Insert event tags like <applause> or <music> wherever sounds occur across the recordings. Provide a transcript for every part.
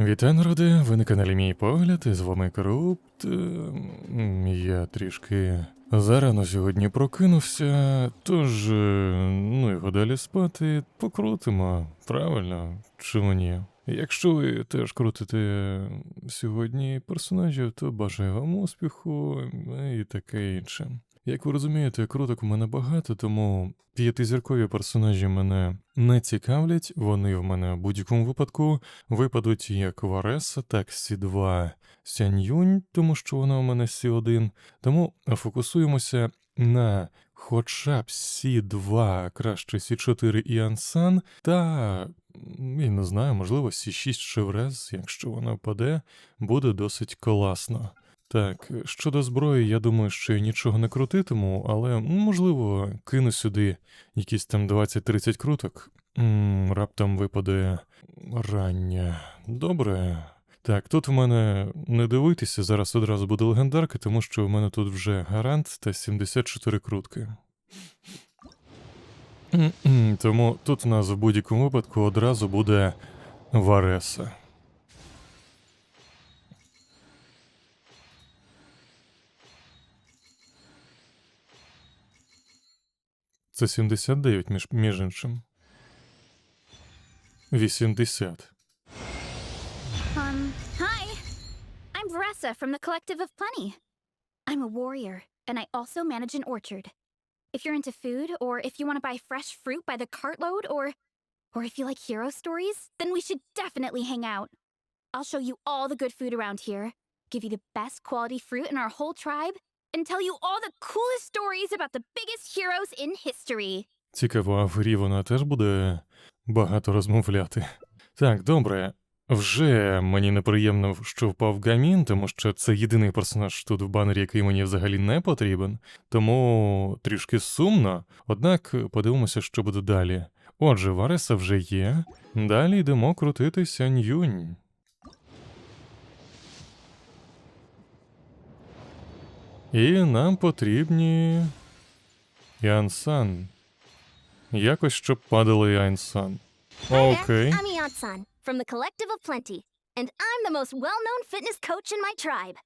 Вітаю, народи! Ви на каналі Мій Погляд, і з вами Крупт. Ем, Я трішки зарано сьогодні прокинувся, тож, е, ну його далі спати, покрутимо, правильно, чому ні? Якщо ви теж крутите сьогодні персонажів, то бажаю вам успіху е, і таке інше. Як ви розумієте, круток у мене багато, тому п'ятизіркові персонажі мене не цікавлять, вони в мене в будь-якому випадку випадуть як Вареса, так Сі2 Сяньюнь, тому що вона у мене Сі1. Тому фокусуємося на хоча б Сі2, краще Сі4 і Ансан, та і не знаю, можливо, Сі6 Шеврез, якщо вона впаде, буде досить класно. Так, щодо зброї, я думаю, що я нічого не крутитиму, але можливо кину сюди якісь там 20-30 круток. М, раптом випаде рання. Добре. Так, тут в мене не дивитися, зараз одразу буде легендарка, тому що в мене тут вже гарант та 74 крутки. Тому тут в нас в будь-якому випадку одразу буде Вареса. Це 79, між, між іншим. 80. Um, hi. I'm Varessa from the Collective of Plenty. I'm a warrior, and I also manage an orchard. If you're into food, or if you want to buy fresh fruit by the cartload, or or if you like hero stories, then we should definitely hang out. I'll show you all the good food around here, give you the best quality fruit in our whole tribe, and tell you all the coolest stories about the biggest heroes in history. Цікаво, а в грі вона теж буде багато розмовляти. Так, добре. Вже мені неприємно, що впав гамін, тому що це єдиний персонаж тут в банері, який мені взагалі не потрібен. Тому трішки сумно. Однак подивимося, що буде далі. Отже, Вареса вже є. Далі йдемо крутити Сянь-Юнь. І нам потрібні. Янсан. Якось щоб падало Янсан. Окей. I'm from the Collective of Plenty, and I'm the most well-known fitness coach in my tribe.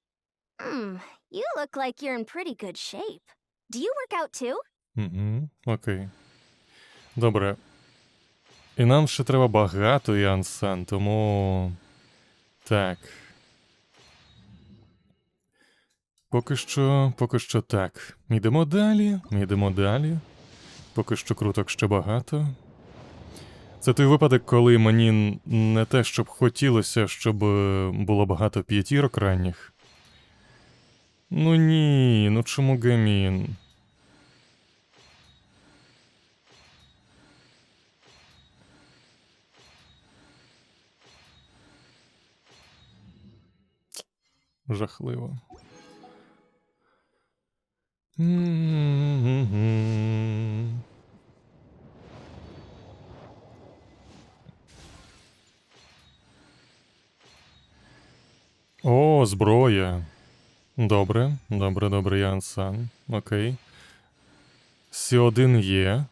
Hmm, you look like you're in pretty good shape. Do you work out too? Угу, окей. Добре. І нам ще треба багато Янсан, тому. Так. Поки що, поки що так. Йдемо далі, йдемо далі. Поки що круток ще багато. Це той випадок, коли мені не те, щоб хотілося, щоб е, було багато п'ятірок ранніх. Ну ні, ну чому гамін? Жахливо. Добре, добре, добре, Янсан. Окей. Сі1 є.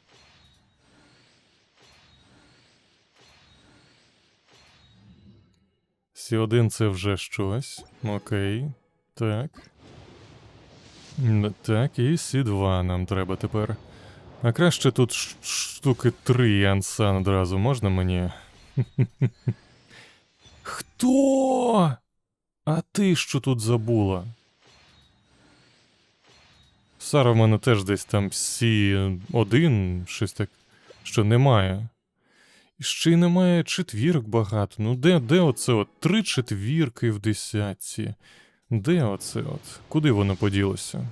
Сі1 це вже щось. Окей. Так. Так, і Сі2 нам треба тепер. А краще тут штуки три Янсан одразу можна мені? <laughs> Хто? А ти що тут забула? Сара в мене теж десь там Сі1, щось так, що немає. І ще й немає четвірок багато. Ну де, де оце от три четвірки в десятці? Де оце от? Куди воно поділося?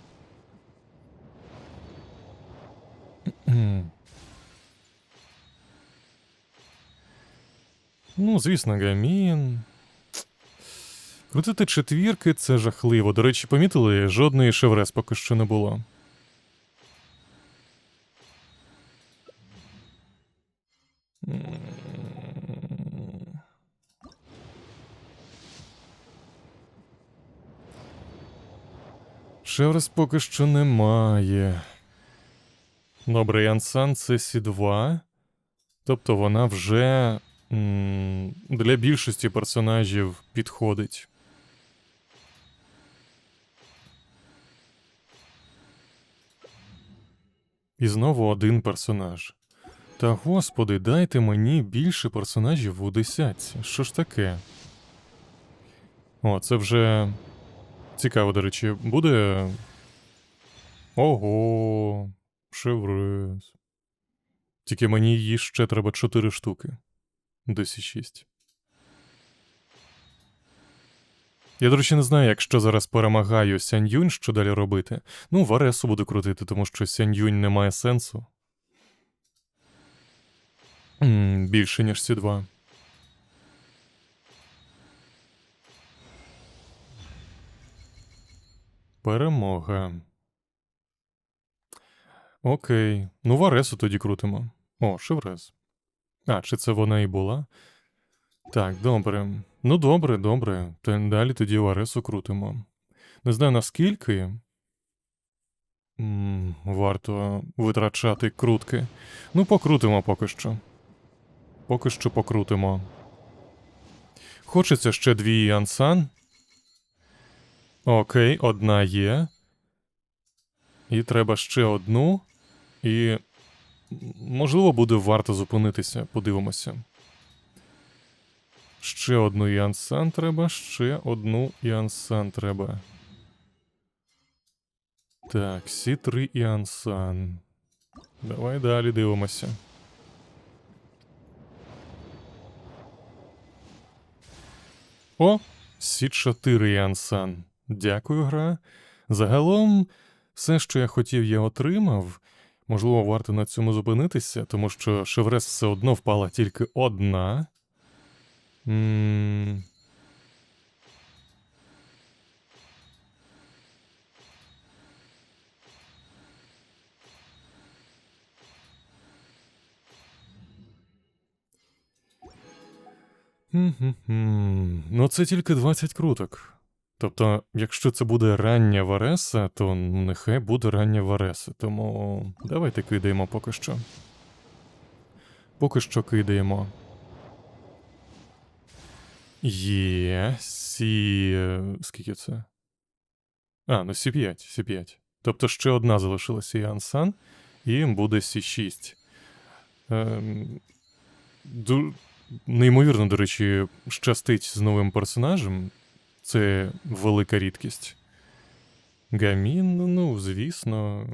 <clears throat> Ну, звісно, гамін. Крутити четвірки це жахливо. До речі, помітили, жодної шеврес поки що не було. Шеврес поки що немає. Добре, Янсан це Сі2. Тобто вона вже м, для більшості персонажів підходить. І знову один персонаж. Та господи, дайте мені більше персонажів у десятці. Що ж таке? О, це вже цікаво, до речі, буде. Ого, шеврез. Тільки мені її ще треба 4 штуки. Досі 6. Я, до речі, не знаю, якщо зараз перемагаю Сянь-Юнь, що далі робити. Ну, Варесу буду крутити, тому що Сянь-Юнь не має сенсу. Більше, ніж ці два. Перемога. Окей. Ну, Варесу тоді крутимо. О, Шеврез. А, чи це вона і була? Так, добре. Ну, добре, добре. Та далі тоді Варесу крутимо. Не знаю наскільки. м варто витрачати крутки. Ну, покрутимо поки що. Поки що покрутимо. Хочеться ще дві Янсан. Окей, одна є. І треба ще одну. І. Можливо, буде варто зупинитися. Подивимося. Ще одну Янсан треба, ще одну Янсан треба. Так, всі три Янсан. Давай далі дивимося. О, всі чотири Янсан. Дякую, гра. Загалом, все, що я хотів, я отримав. Можливо, варто на цьому зупинитися, тому що Шеврес все одно впала тільки одна. Ну, це тільки 20 круток. Тобто, якщо це буде рання Вареса, то нехай буде рання Вареса. Тому давайте кидаємо поки що. Поки що кидаємо. Є. Сі. е, Скільки це? А, ну Сі 5 Сі 5 Тобто ще одна залишилася Янсан, і буде Сі 6 Ем, ду... Неймовірно, до речі, щастить з новим персонажем. Це велика рідкість. Гамін, ну, звісно.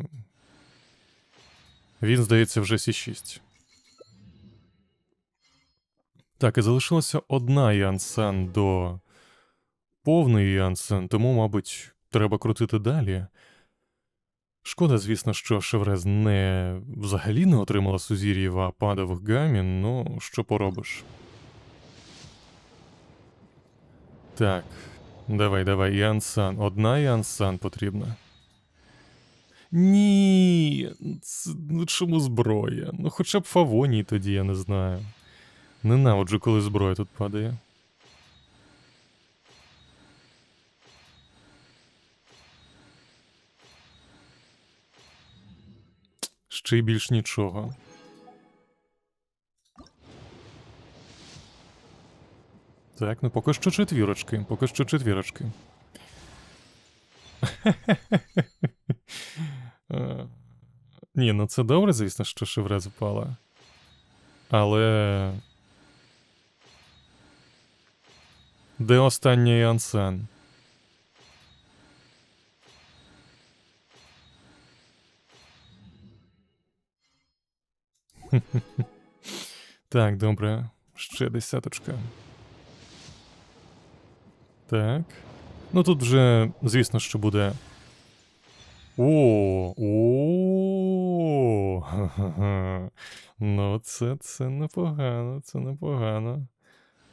Він, здається, вже Сі6. Так, і залишилася одна Янсан до повної Янсан, тому, мабуть, треба крутити далі. Шкода, звісно, що Шеврез не взагалі не отримала Сузір'їв, а падав Гамін, ну, що поробиш. Так, давай, давай, Янсан. Одна Янсан потрібна. Ні, це, ну чому зброя? Ну хоча б Фавоній тоді, я не знаю. Ненавиджу, коли зброя тут падає. Ще й більш нічого. Так, ну поки що четвірочки, поки що четвірочки. Е, Ні, ну це добре, звісно, що Шеврез впала. Але. Де останній Янсен? <laughs> Так, добре. Ще десяточка. Так. Ну тут вже, звісно, що буде. О, о, ха-ха-ха. <laughs> Ну, це, це непогано, це непогано.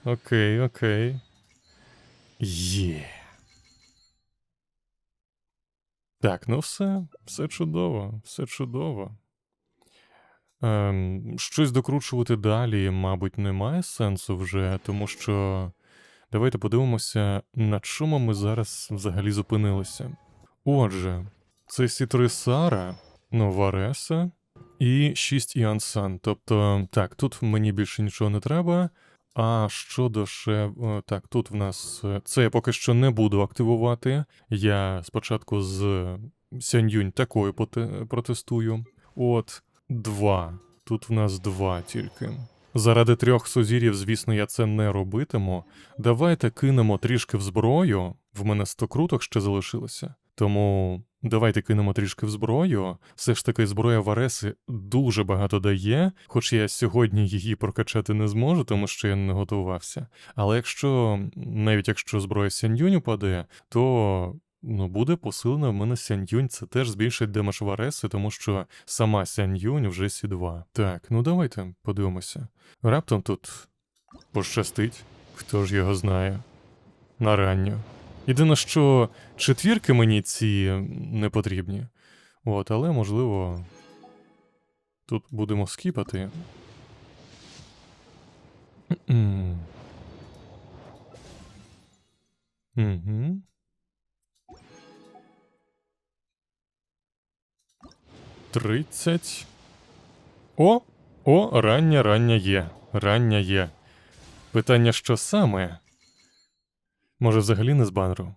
Окей, окей. Є. Так, ну все, все чудово, все чудово. Ем, щось докручувати далі, мабуть, немає сенсу вже, тому що. Давайте подивимося, на чому ми зараз взагалі зупинилися. Отже, це Сітри Сара, Новареса і 6 Іансан. Тобто, так, тут мені більше нічого не треба. А щодо ще. е, Так, тут в нас. е, Це я поки що не буду активувати. Я спочатку з Сяньюнь такою протестую. От, два. Тут в нас два тільки. Заради трьох сузір'їв, звісно, я це не робитиму. Давайте кинемо трішки в зброю. В мене 100 круток ще залишилося. Тому давайте кинемо трішки в зброю. Все ж таки, зброя Вареси дуже багато дає, хоч я сьогодні її прокачати не зможу, тому що я не готувався. Але якщо, навіть якщо зброя Сяньюнь упаде, то ну, буде посилена в мене Сяньюнь, це теж збільшить демедж Вареси, тому що сама Сяньюнь вже Сі2. Так, ну давайте подивимося. Раптом тут пощастить, хто ж його знає. На ранню. Єдине, що четвірки мені ці не потрібні. От, але можливо. Тут будемо скіпати. Угу. Тридцять. О! О, рання, рання є. Рання є. Питання, що саме? Може, взагалі не з банеру?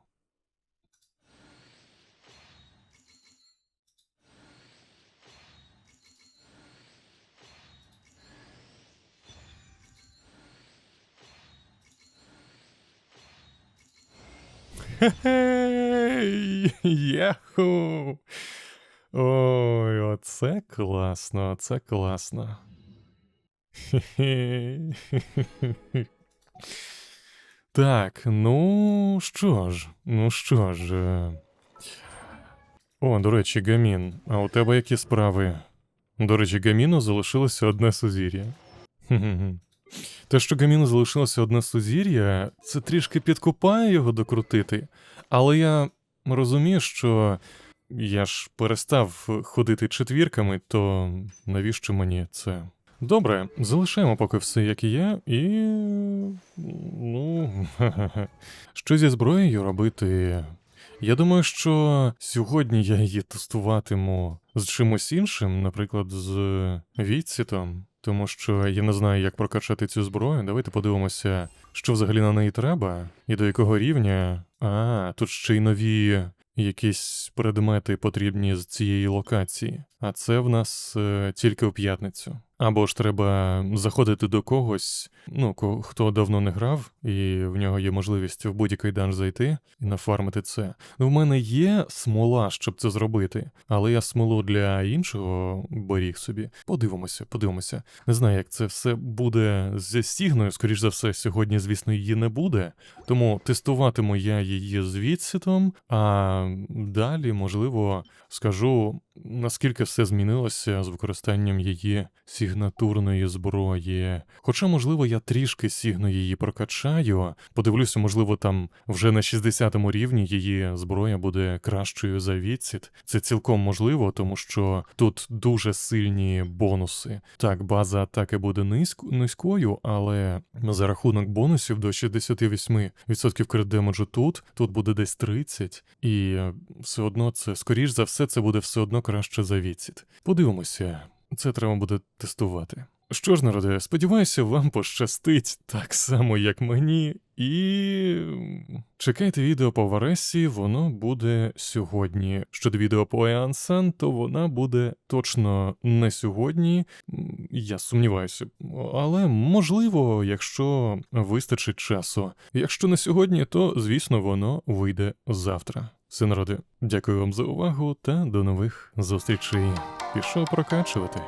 Яху! Ой, оце класно, оце класно. Хе-хе. Так, ну що ж, ну що ж. е. О, до речі, Гамін, а у тебе які справи? До речі, Гаміну залишилося одне сузір'я. Те, що Гаміну залишилося одне сузір'я, це трішки підкупає його докрутити. Але я розумію, що я ж перестав ходити четвірками, то навіщо мені це? Добре, залишаємо поки все як і є, і. Ну. <laughs> Що зі зброєю робити? Я думаю, що сьогодні я її тестуватиму з чимось іншим, наприклад, з відсітом, тому що я не знаю, як прокачати цю зброю. Давайте подивимося, що взагалі на неї треба, і до якого рівня. А, тут ще й нові якісь предмети потрібні з цієї локації. А це в нас е, тільки у п'ятницю. Або ж треба заходити до когось, ну, хто давно не грав, і в нього є можливість в будь-який данж зайти і нафармити це. Ну, в мене є смола, щоб це зробити, але я смолу для іншого беріг собі. Подивимося, подивимося. Не знаю, як це все буде зі стігною. Скоріш за все, сьогодні, звісно, її не буде. Тому тестуватиму я її з відсітом, а далі, можливо, скажу, наскільки все змінилося з використанням її сігнатурної зброї. Хоча, можливо, я трішки сігну її прокачаю, подивлюся, можливо, там вже на 60-му рівні її зброя буде кращою за відсіт. Це цілком можливо, тому що тут дуже сильні бонуси. Так, база атаки буде низько, низькою, але за рахунок бонусів до 68% крит демеджу тут, тут буде десь 30, і е, все одно це, скоріш за все, це буде все одно краще за відсіт. Подивимося, це треба буде тестувати. Що ж, народе, сподіваюся, вам пощастить так само, як мені, і чекайте відео по Варесі, воно буде сьогодні. Щодо відео по Еансан, то вона буде точно не сьогодні. Я сумніваюся, але можливо, якщо вистачить часу. Якщо не сьогодні, то звісно воно вийде завтра. Все народи, дякую вам за увагу та до нових зустрічей. Пішов прокачувати.